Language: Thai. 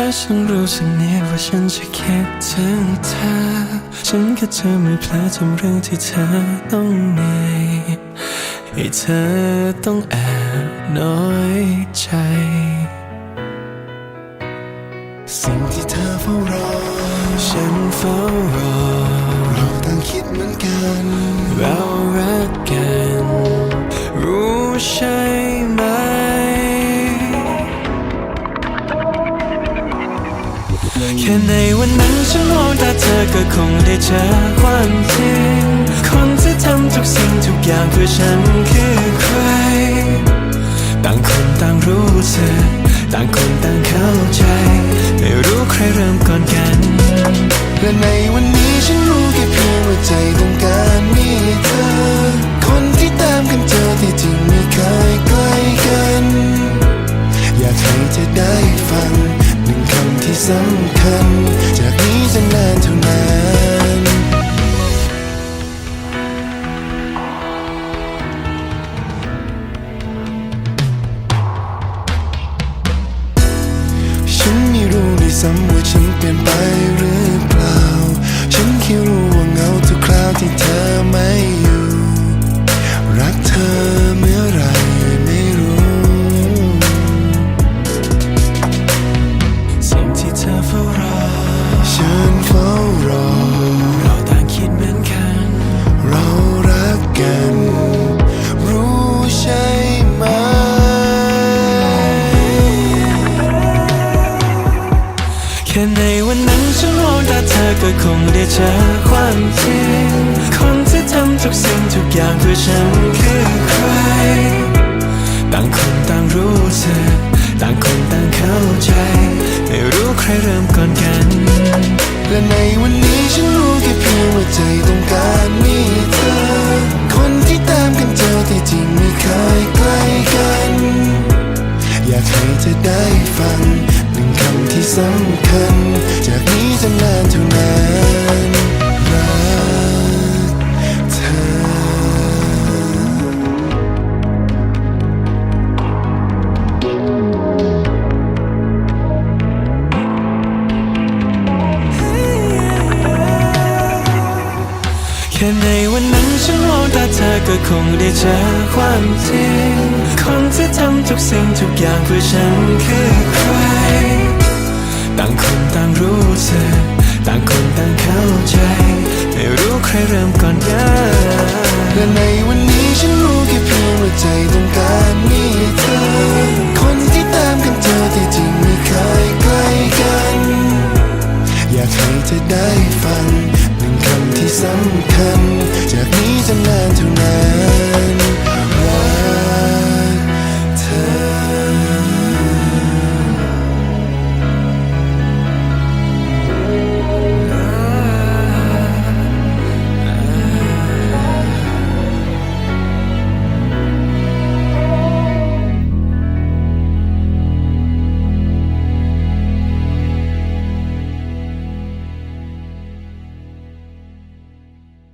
อฉันรู้สึกนิดว่าฉันจะคิดถึงเธอ ฉันก็จะไม่เพลอทำเรื่องที่เธอต้องเหนื่อยให้เธอต้องแอบน้อยใจ สิ่งที่เธอเฝ้ารอ ฉันเฝ้ารอ เราต่างคิดเหมือนกัน เรารักกัน รู้ใช่ไหม แค่ในวันนั้นฉันมองตาเธอก็คงได้เจอความจริง คนที่ทำทุกสิ่งทุกอย่างเพื่อฉันคือใคร ต่างคนต่างรู้สึกต่างคนต่างเข้าใจ สำคัญ จากนี้จะนานเท่านั้นฉันไม่รู้ด้วยซ้ำว่าฉันเปลี่ยนไปหรือเป แค่ในวันนั้นฉันมองตาเธอก็คงได้เจอความจริง คนที่ทำทุกสิ่งทุกอย่างเพื่อฉันคือใคร ต่างคนต่างรู้สึกต่างคนต่างเข้าใจ สำคัญ จากนี้จะนานเท่านานรักเธอแค่ในวันนั้นฉันมองตาเธอก็คงได้เจอความจริง คนที่ทำทุกสิ่งทุกอย่างเพื่อฉันคือใคร และในวันนี้ฉันรู้แค่เพียงว่าใจต้องการมีเธอ คนที่ตามกันเจอที่จริงไม่เคยใกล้กัน อยากให้เธอได้ฟังหนึ่งคำที่สำคัญ